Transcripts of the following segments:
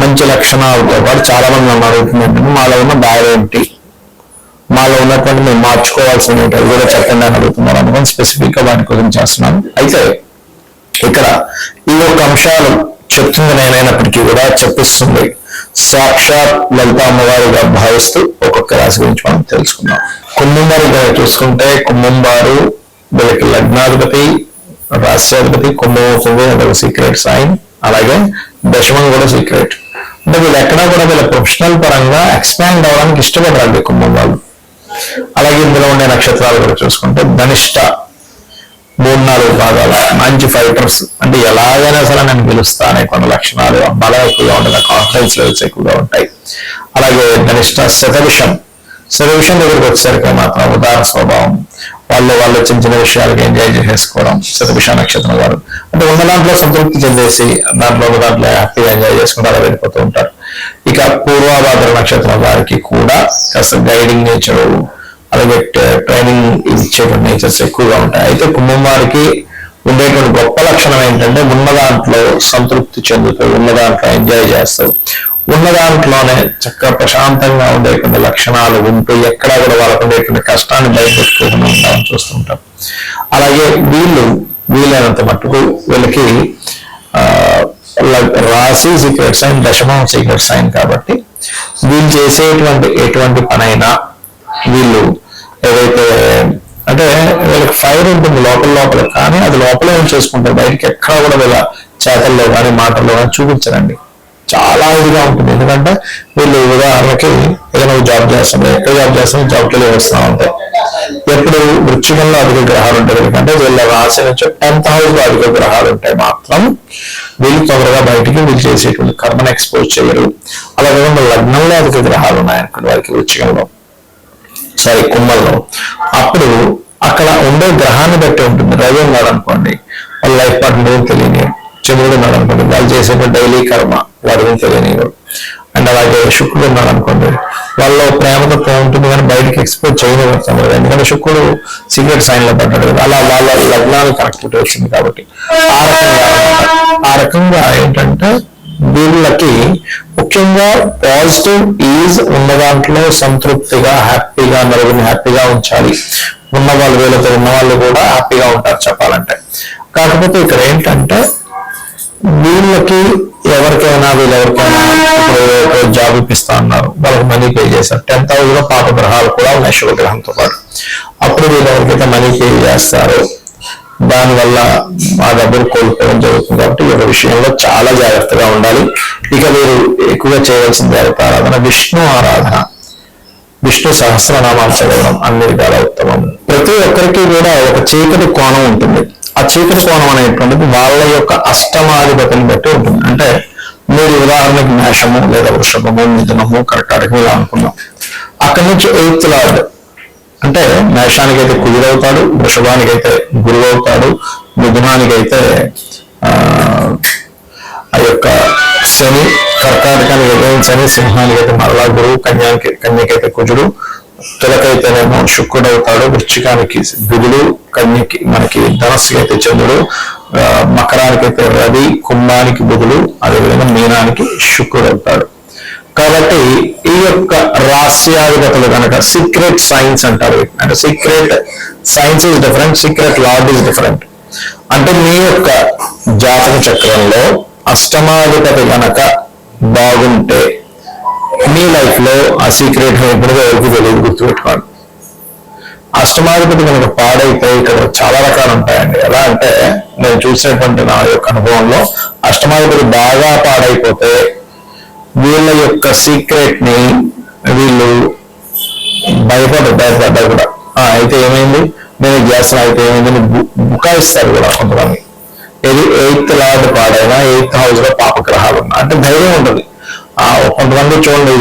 మంచి లక్షణాలతో పాటు చాలా మంది నన్ను అడుగుతుందంటే మాలో ఉన్న బాధ ఏంటి? మాలో ఉన్నటువంటి మేము మార్చుకోవాల్సిన ఏంటి? కూడా చెప్పండి అని అడుగుతున్నారు. అనుకుని స్పెసిఫిక్గా వాటి గురించి చేస్తున్నాను. అయితే ఇక్కడ ఈ యొక్క అంశాలు చెప్తుంది నేనైనప్పటికీ కూడా చెప్పిస్తుంది. సాక్షాత్ లలిత అమ్మవారిగా భావిస్తూ ఒక్కొక్క రాశి గురించి మనం తెలుసుకుందాం. కుంభం గారు చూసుకుంటే కుంభంబారు వీళ్ళకి లగ్నాధిపతి రాష్ట్రాధిపతి కుంభం అవుతుంది అదొక సీక్రెట్ సైన్ అలాగే దశమం కూడా సీక్రెట్ అంటే వీళ్ళు ఎక్కడా కూడా వీళ్ళ ప్రొఫెషనల్ పరంగా ఎక్స్పాండ్ అవ్వడానికి ఇష్టపడరాలి కుంభం వాళ్ళు. అలాగే ఇందులో ఉండే నక్షత్రాలు కూడా చూసుకుంటే ధనిష్ట మూడు నాలుగు భాగాలు మంచి ఫైటర్స్ అంటే ఎలాగైనా సరే నేను గెలుస్తా అనే కొన్ని లక్షణాలు బలం ఎక్కువగా ఉంటుంది కాన్ఫిడెన్స్ లెవెల్స్ ఎక్కువగా ఉంటాయి. అలాగే ధనిష్ట శతవిషం. శతవిషం దగ్గరికి వచ్చేసరికి మాత్రం ఉదార స్వభావం. వాళ్ళు వాళ్ళు చిన్న చిన్న విషయాలకి ఎంజాయ్ చేసేసుకోవడం శతవిష నక్షత్రం వారు. అంటే ఉన్న దాంట్లో సంతృప్తి చెందేసి దాంట్లో ఒక దాంట్లో హ్యాపీగా ఎంజాయ్ చేసుకుంటూ అలా వెళ్ళిపోతూ ఉంటారు. ఇక పూర్వాభాద్ర నక్షత్రం వారికి కూడా కాస్త గైడింగ్ నేచర్ అలాగే ట్రైనింగ్ ఇచ్చేటువంటి నేచర్స్ ఎక్కువగా ఉంటాయి. అయితే కుంభం వారికి ఉండేటువంటి గొప్ప లక్షణం ఏంటంటే ఉన్న దాంట్లో సంతృప్తి చెందుతూ ఉన్న దాంట్లో ఎంజాయ్ చేస్తూ ఉన్న దాంట్లోనే చక్కగా ప్రశాంతంగా ఉండే కొన్ని లక్షణాలు ఉంటూ ఎక్కడా కూడా వాళ్ళకు ఉండేటువంటి కష్టాన్ని బయటపెట్టుకోకుండా ఉండాలని చూస్తుంటాం. అలాగే వీళ్ళు వీలైనంత మట్టుకు వీళ్ళకి రాశి సీక్రెట్ సైన్ దశమం సీక్రెట్ సైన్ కాబట్టి వీళ్ళు చేసేటువంటి ఎటువంటి పనైనా వీళ్ళు ఏదైతే అంటే వీళ్ళకి ఫైర్ ఉంటుంది లోపల లోపల కానీ అది లోపలే ఏం చేసుకుంటారు? బయటకి ఎక్కడ కూడా వీళ్ళ చేతల్లో కానీ మాటల్లో కానీ చూపించరండి. చాలా ఇదిగా ఉంటుంది. ఎందుకంటే వీళ్ళు ఉదాహరణకి ఏదైనా ఒక జాబ్ చేస్తున్నారు. ఎక్కడ జాబ్ చేస్తున్నారు? జాబ్లో వస్తూ ఉంటాయి ఎప్పుడు వృచ్చికంలో అధిక గ్రహాలు ఉంటాయి. ఎందుకంటే వీళ్ళ రాశి నుంచి టెన్త్ అధిక గ్రహాలు ఉంటాయి మాత్రం వీళ్ళు తొందరగా బయటికి వీళ్ళు చేసేటువంటి కర్మను ఎక్స్పోజ్ చేయరు. అలా లగ్నంలో అధిక గ్రహాలు ఉన్నాయనుకోండి. వారికి వృక్షికంలో సారీ కుంభంలో. అప్పుడు అక్కడ ఉండే గ్రహాన్ని బట్టి ఉంటుంది. రవి ఉన్నాడు అనుకోండి వాళ్ళ లైఫ్ పార్ట్నర్ తెలియని. చంద్రుడు ఉన్నాడు అనుకోండి వాళ్ళు చేసే డైలీ కర్మ. వాటి గురించి తెలియనివ్వరు అండ్ అలాగే శుక్రుడు ఉన్నాడు అనుకోండి వాళ్ళలో ప్రేమతో ఉంటుంది కానీ బయటకి ఎక్స్పోజ్ కదా. ఎందుకంటే శుక్రుడు సీక్రెట్ సైన్లో పడ్డాడు కదా. అలా వాళ్ళ లగ్నాలు కనెక్టివిటీ వచ్చింది కాబట్టి. ఆ రకంగా ఆ రకంగా ఏంటంటే వీళ్ళకి ముఖ్యంగా పాజిటివ్ ఈజ్ ఉన్న దాంట్లో సంతృప్తిగా హ్యాపీగా నలుగురిని హ్యాపీగా ఉంచాలి. ఉన్న వాళ్ళు వీళ్ళతో ఉన్న వాళ్ళు కూడా హ్యాపీగా ఉంటారు చెప్పాలంటే. కాకపోతే ఇక్కడ ఏంటంటే వీళ్ళకి ఎవరికైనా వీళ్ళు ఎవరికైనా ఇప్పుడు జాబ్ ఇప్పిస్తా అన్నారు. వాళ్ళకి మనీ పే చేశారు. టెన్త్ హౌస్లో పాప గ్రహాలు కూడా ఉన్నాయి శుభగ్రహంతో పాటు. అప్పుడు వీళ్ళు ఎవరికైతే మనీ పే చేస్తారు దానివల్ల ఆ డబ్బులు కోల్పోవడం జరుగుతుంది. కాబట్టి ఈ విషయంలో చాలా జాగ్రత్తగా ఉండాలి. ఇక మీరు ఎక్కువగా చేయవలసిన జాగ్రత్త ఆరాధన? విష్ణు ఆరాధన. విష్ణు సహస్రనామాలు చదవడం అన్ని విధాల ఉత్తమం. ప్రతి ఒక్కరికి కూడా ఒక చీకటి కోణం ఉంటుంది. ఆ చీకటి కోణం అనేటువంటిది వాళ్ళ యొక్క అష్టమాధిపతిని బట్టి ఉంటుంది. అంటే మీరు ఉదాహరణకి మేషము లేదా వృషభము మిథునము కర్కాటకం ఇలా అనుకున్నాం. అక్కడి నుంచి ఎయిత్ లార్డ్. అంటే మేషానికి అయితే కుజుడవుతాడు వృషభానికి అయితే గురువు అవుతాడు మిథునానికి అయితే ఆ, యొక్క శని కర్కాటకానికి ఉదయం శని సింహానికి అయితే మరలా గురువు కన్యానికి కన్యకైతే కుజుడు తులకైతేనేమో శుక్రుడు అవుతాడు వృశ్చికానికి బుధుడు కన్యకి మనకి ధనస్సుకి అయితే చంద్రుడు మకరానికైతే మకరానికి అయితే రవి కుంభానికి బుధుడు అదేవిధంగా మీనానికి శుక్రుడు అవుతాడు కాబట్టి ఈ యొక్క రహస్యాధిపతులు కనుక సీక్రెట్ సైన్స్ అంటారు. అంటే secret signs is different secret lord is different అంటే మీ యొక్క జాతక చక్రంలో అష్టమాధిపతి కనుక బాగుంటే మీ లైఫ్లో ఆ సీక్రెట్ ఎప్పుడుగా ఎవరికి తెలియదు గుర్తుపెట్టుకోండి. అష్టమాధిపతి కనుక పాడైతే ఇక్కడ చాలా రకాలు ఉంటాయండి. ఎలా అంటే నేను చూసినటువంటి నా యొక్క అనుభవంలో అష్టమాధిపతి బాగా పాడైపోతే వీళ్ళ యొక్క సీక్రెట్ని వీళ్ళు భయపడ్డ భయపడ్డా కూడా అయితే ఏమైంది? నేను ఇది అయితే ఏమైంది? అని బుకాయిస్తారు కూడా కొంతమంది. ఏది? ఎయిత్ లార్డ్ పాడైనా ఎయిత్ హౌస్లో పాపగ్రహాలు ఉన్నా. అంటే ధైర్యం ఉంటుంది. ఆ కొంతమంది చూడండి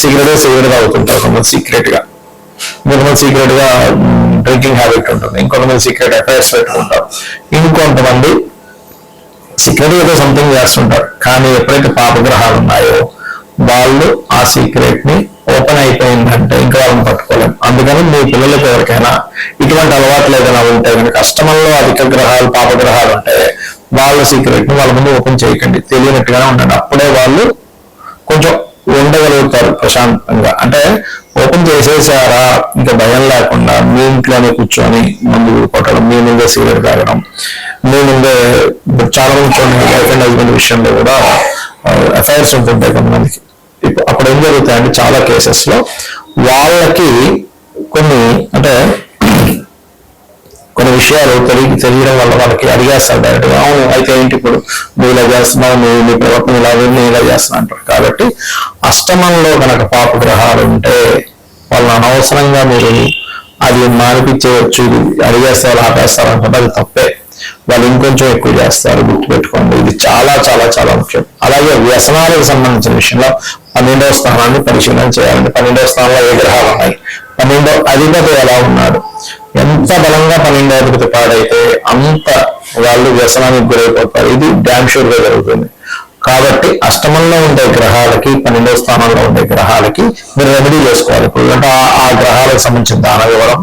సిగరెట్ సిగరెట్ అవుతుంటారు కొంతమంది సీక్రెట్గా. ఇంకొంతమంది సీక్రెట్గా డ్రింకింగ్ హ్యాబిట్ ఉంటుంది. ఇంకొంతమంది సీక్రెట్ అఫైర్స్ పెట్టుకుంటారు. ఇంకొంతమంది సీక్రెట్ ఏదో సంథింగ్ చేస్తుంటారు. కానీ ఎప్పుడైతే పాపగ్రహాలు ఉన్నాయో వాళ్ళు ఆ సీక్రెట్ని ఓపెన్ అయిపోయిందంటే ఇంకా వాళ్ళని పట్టుకోలేము అందుకని మీ పిల్లలకి ఎవరికైనా ఇటువంటి అలవాట్లు ఏదైనా ఉంటే కనుక అష్టమంలో అధిక గ్రహాలు పాపగ్రహాలు ఉంటే వాళ్ళ సీక్రెట్ని వాళ్ళ ముందు ఓపెన్ చేయకండి. తెలియనట్టుగానే ఉండండి. అప్పుడే వాళ్ళు కొంచెం ఉండగలుగుతారు ప్రశాంతంగా. అంటే ఓపెన్ చేసేసారా? ఇంకా భయం లేకుండా మీ ఇంట్లోనే కూర్చొని మందు కొట్టడం మీ ముందే సిగరెట్ తాగడం మీ ముందే చాలా మంది చూడండి వైఫ్ అండ్ హస్బెండ్ విషయంలో కూడా అఫైర్స్ ఉంటుంటాయి కొంతమందికి. ఇప్పుడు అప్పుడు ఏం జరుగుతాయంటే చాలా కేసెస్లో వాళ్ళకి కొన్ని అంటే కొన్ని విషయాలు తెలియ తెలియడం వల్ల వాళ్ళకి అడిగేస్తారు డైరెక్ట్గా అవును అయితే ఏంటి ఇప్పుడు? నువ్వు ఇలా చేస్తున్నావు నువ్వు నీ ప్రవర్తన ఇలా నేను ఇలా చేస్తున్నా అంటారు. కాబట్టి అష్టమంలో కనుక పాప గ్రహాలు అనవసరంగా మీరు అది మానిపించవచ్చు అడిగేస్తారు ఆపేస్తారు అనుకుంటే అది తప్పే. వాళ్ళు ఇంకొంచెం ఎక్కువ చేస్తారు గుర్తుపెట్టుకోండి. ఇది చాలా చాలా చాలా ముఖ్యం. అలాగే వ్యసనాలకు సంబంధించిన విషయంలో పన్నెండవ స్థానాన్ని పరిశీలన చేయాలండి. పన్నెండవ స్థానంలో ఏ గ్రహాలు ఉన్నాయి? పన్నెండో అధిపతి ఎలా ఉన్నాడు? ఎంత బలంగా పన్నెండో అధిపతి పాడైతే అంత వాళ్ళు వ్యసనానికి గురైపోతారు. ఇది డ్యామ్ షూర్గా జరుగుతుంది. కాబట్టి అష్టమంలో ఉండే గ్రహాలకి పన్నెండో స్థానంలో ఉండే గ్రహాలకి మీరు రెమెడీ చేసుకోవాలి. ఇప్పుడు అంటే ఆ- ఆ గ్రహాలకు సంబంధించిన దాన ఇవ్వడం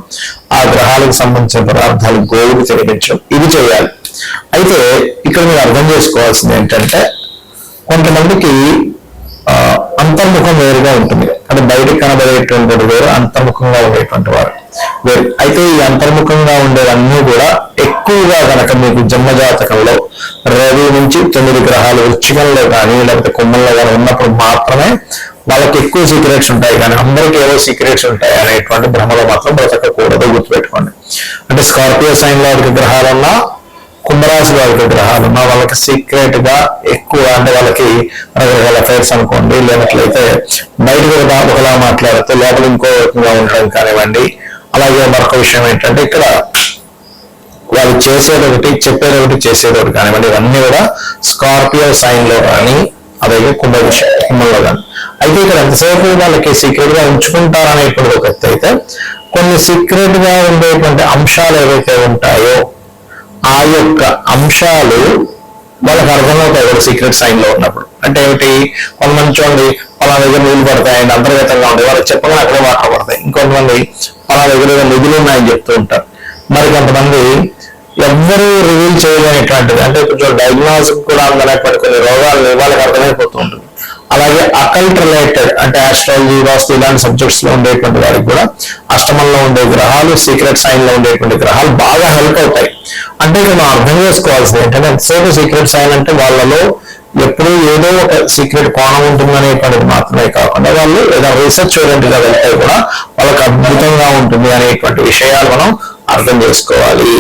ఆ గ్రహాలకు సంబంధించిన పదార్థాలు గోవులు తినిపించడం ఇది చేయాలి. అయితే ఇక్కడ మీరు అర్థం చేసుకోవాల్సింది ఏంటంటే కొంతమందికి ఆ, అంతర్ముఖం వేరుగా ఉంటుంది. అంటే బయటకు కనబడేటువంటి వేరు అంతర్ముఖంగా ఉండేటువంటి వారు. వేరు. అయితే ఈ అంతర్ముఖంగా ఉండేవన్నీ కూడా ఎక్కువగా కనుక మీకు జన్మజాతకంలో రవి నుంచి తొమ్మిది గ్రహాలు వృచ్చికంలో కానీ లేకపోతే కుంభంలో కానీ ఉన్నప్పుడు మాత్రమే వాళ్ళకి ఎక్కువ సీక్రెట్స్ ఉంటాయి. కానీ అందరికీ ఏవో సీక్రెట్స్ ఉంటాయి అనేటువంటి భ్రమలో మాత్రం బ్రతకకూడదు. గుర్తుపెట్టుకోండి. అంటే స్కార్పియో సైన్లో అధిక గ్రహాలన్నా కుంభరాశి వారికి గ్రహాలు వాళ్ళకి సీక్రెట్గా ఎక్కువ అంటే వాళ్ళకి రకరకాల అఫైర్స్ అనుకోండి. లేనట్లయితే బయట కూడా ఒకలా మాట్లాడితే లోపల ఇంకో రకంగా ఉండడం కానివ్వండి. అలాగే మరొక విషయం ఏంటంటే ఇక్కడ వాళ్ళు చేసేది ఒకటి చెప్పేది ఒకటి చేసేది ఒకటి కానివ్వండి. ఇవన్నీ కూడా స్కార్పియో సైన్లో కానీ అలాగే కుంభ కుంభంలో కానీ. అయితే ఇక్కడ ఎంతసేపు వాళ్ళకి సీక్రెట్గా ఉంచుకుంటారనేటువంటి ఒక అయితే కొన్ని సీక్రెట్గా ఉండేటువంటి అంశాలు ఏవైతే ఉంటాయో ఆ యొక్క అంశాలు వాళ్ళకి అర్థమవుతాయి కూడా సీక్రెట్ సైన్లో ఉన్నప్పుడు. అంటే ఏమిటి? కొంతమంది చూడండి పలా దగ్గర నీళ్ళు పడతాయండి అంతర్గతంగా ఉంటాయి వాళ్ళకి చెప్పగానే అక్కడే వాటర్ పడతాయి. ఇంకొంతమంది పలా దగ్గర నిధులు ఉన్నాయని చెప్తూ ఉంటారు. మరి కొంతమంది ఎవ్వరూ రివీల్ చేయలేనటువంటిది. అంటే కొంచెం డయాగ్నోసిస్ కూడా అందనేటువంటి కొన్ని రోగాలు వాళ్ళకి అర్థమైపోతుంది అలాగే అకల్ట్ రిలేటెడ్ అంటే ఆస్ట్రాలజీ వాస్తు ఇలాంటి సబ్జెక్ట్స్లో ఉండేటువంటి వారికి కూడా అష్టమంలో ఉండే గ్రహాలు సీక్రెట్ సైన్లో ఉండేటువంటి గ్రహాలు బాగా హెల్ప్ అవుతాయి. అంటే మనం అర్థం చేసుకోవాల్సింది ఏంటంటే ఎంతసేపు సీక్రెట్ సైన్ అంటే వాళ్ళలో ఎప్పుడూ ఏదో ఒక సీక్రెట్ కోణం ఉంటుందనేటువంటిది మాత్రమే కాకుండా వాళ్ళు ఏదో రీసెర్చ్ ఓరియంటెడ్గా వెళ్తే కూడా వాళ్ళకి అద్భుతంగా ఉంటుంది అనేటువంటి విషయాలు మనం అర్థం చేసుకోవాలి.